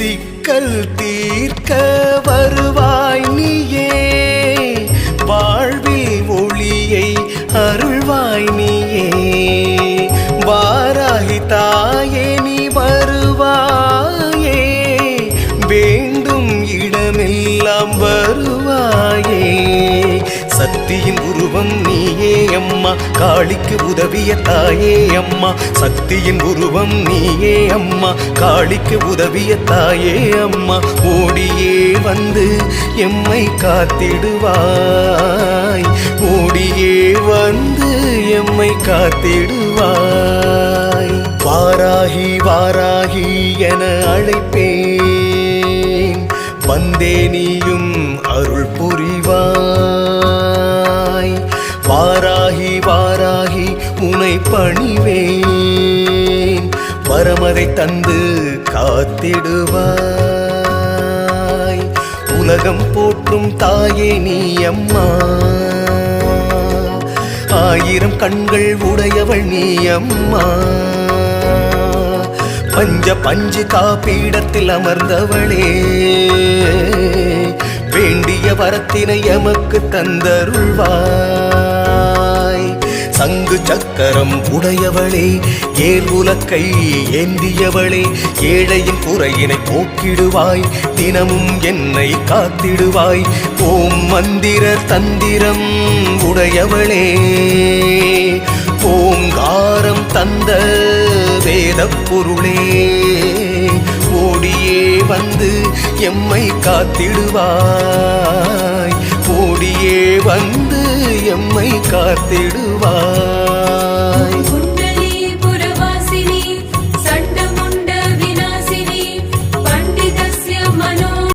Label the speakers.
Speaker 1: சிக்கல் தீர்க்க வருவாய் நீயே. வாழ்வில் ஒளியை அருள்வாய் நீயே. வாராகி தாயே நீ வருவாயே. வேண்டும் இடமெல்லாம் வருவாயே. சக்தியின் உருவம் நீயே அம்மா. அம்மா காளிக்கு உதவிய தாயே அம்மா சக்தியின் உருவம் நீயே அம்மா காளிக்கு உதவிய தாயே அம்மா ஓடியே வந்து எம்மை காத்திடுவாய். ஓடியே வந்து எம்மை காத்திடுவாய். வாராகி வாராகி என அழைப்பேன். உனை பணிவேன். பரமரை தந்து காத்திடுவாய். உலகம் போற்றும் தாயே நீ அம்மா. ஆயிரம் கண்கள் உடையவள் நீ அம்மா. பஞ்ச பஞ்சு காப்பீடத்தில் அமர்ந்தவளே. வேண்டிய வரத்தினை எமக்கு தந்தருள்வாய். சங்கு சக்கரம் உடையவளே ஏர் உலக்கை ஏந்தியவளே? ஏழையின் குறையினை போக்கிடுவாய் தினமும் என்னை காத்திடுவாய். ஓம் மந்திர தந்திரம் உடையவளே ஓங்காரம் தந்த வேத பொருளே. ஓடியே வந்து எம்மை காத்திடுவாய். காத்திடுவார்.